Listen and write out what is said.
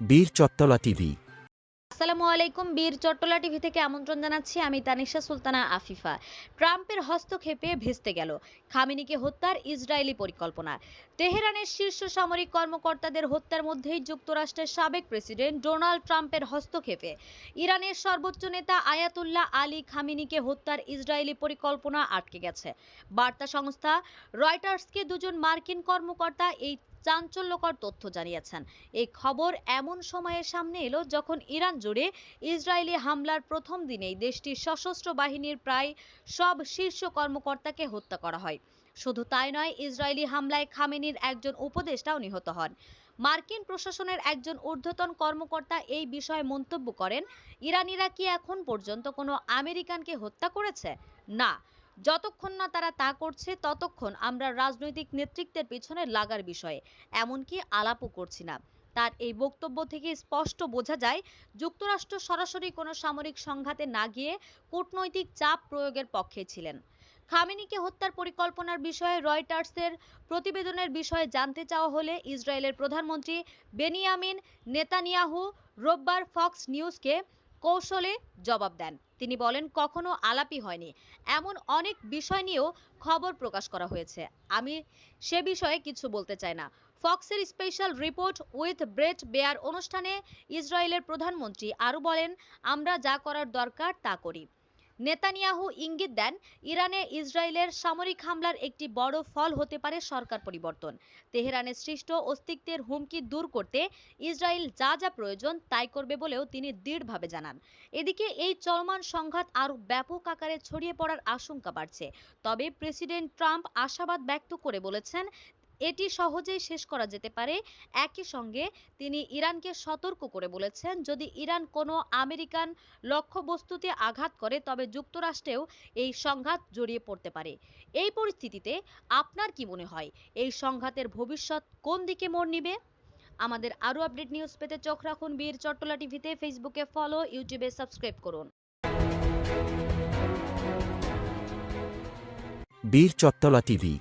বীর চত্তলা টিভি। আসসালামু আলাইকুম, বীর চট্টলা টিভি থেকে আমন্ত্রণ জানাচ্ছি আমি তানিশা সুলতানা আফিফা। ট্রাম্পের হস্তক্ষেপে ভেস্তে গেল। খামেনিকে হত্যার ইসরায়েলি পরিকল্পনা। তেহরানের শীর্ষ সামরিক কর্মকর্তাদের হত্যার মধ্যেই যুক্তরাষ্ট্রের সাবেক প্রেসিডেন্ট ডোনাল্ড ট্রাম্পের হস্তক্ষেপে। ইরানের সর্বোচ্চ নেতা আয়াতুল্লাহ আলী খামিনিকে হত্যার ইসরায়েলি পরিকল্পনা আটকে গেছে। বার্তা সংস্থা রয়টার্সকে দুজন মার্কিন কর্মকর্তা এই চাঞ্চল্যকর তথ্য জানিয়েছেন। এই খবর এমন সময়ে সামনে এলো যখন ইরান জুড়ে ইসরায়েলি হামলার প্রথম দিনেই দেশটির সশস্ত্র বাহিনীর প্রায় সব শীর্ষ কর্মকর্তাকে হত্যা করা হয়। শুধু তাই নয়, ইসরায়েলি হামলায় খামেনির একজন উপদেষ্টাও নিহত হন। মার্কিন প্রশাসনের একজন ঊর্ধ্বতন কর্মকর্তা এই বিষয়ে মন্তব্য করেন, ইরানিরা কি এখন পর্যন্ত কোনো আমেরিকানকে হত্যা করেছে? না। যতক্ষণ না তারা তা করছে, ততক্ষণ আমরা রাজনৈতিক নেতৃত্বের পিছনে লাগার বিষয়ে, এমনকি আলাপও করছি না। তার এই বক্তব্য থেকে স্পষ্ট বোঝা যায়, যুক্তরাষ্ট্র সরাসরি কোনো সামরিক সংঘাতে না গিয়ে কূটনৈতিক চাপ প্রয়োগের পক্ষে ছিলেন। খামেনিকে হত্যার পরিকল্পনার বিষয়ে রয়টার্সের প্রতিবেদনের বিষয়ে জানতে চাওয়া হলে ইসরায়েলের প্রধানমন্ত্রী বেনিয়ামিন নেতানিয়াহু রোববার ফক্স নিউজকে কৌশলে জবাব দেন। তিনি বলেন, কখনো আলাপি হয়নি। এমন অনেক বিষয় নিয়েও খবর প্রকাশ করা হয়েছে। আমি সে বিষয়ে কিছু বলতে চাই না। ফক্সের special report with Bret Baier অনুষ্ঠানে ইসরায়েলের প্রধানমন্ত্রী আরও বলেন, আমরা যা করার দরকার তা করি। নেতানিয়াহু ইঙ্গিত দেন, ইরানে ইসরায়েলের সামরিক হামলার একটি বড় ফল হতে পারে সরকার পরিবর্তন। তেহরানের সৃষ্ট অস্তিত্বের হুমকি দূর করতে ইসরায়েল যা যা প্রয়োজন তাই করবে বলেও তিনি দৃঢ়ভাবে জানান। এদিকে এই চলমান সংঘাত আরও ব্যাপক আকারে ছড়িয়ে পড়ার আশঙ্কা বাড়ছে। তবে প্রেসিডেন্ট ট্রাম্প আশাবাদ ব্যক্ত করে বলেছেন এটি সহজেই শেষ করা যেতে পারে। একই সঙ্গে তিনি ইরানকে সতর্ক করে বলেছেন, যদি ইরান কোনো আমেরিকান লক্ষ্যবস্তুতে আঘাত করে, তবে যুক্তরাষ্ট্রেও এই সংঘাত জড়িয়ে পড়তে পারে। এই পরিস্থিতিতে আপনার কি মনে হয়, এই সংঘাতের ভবিষ্যৎ কোন দিকে মোড় নিবে? আমাদের আরও আপডেট নিউজ পেতে চোখ রাখুন বীর চট্টলা টিভিতে, ফেসবুকে ফলো, ইউটিউবে সাবস্ক্রাইব করুন। বীর চট্টলা টিভি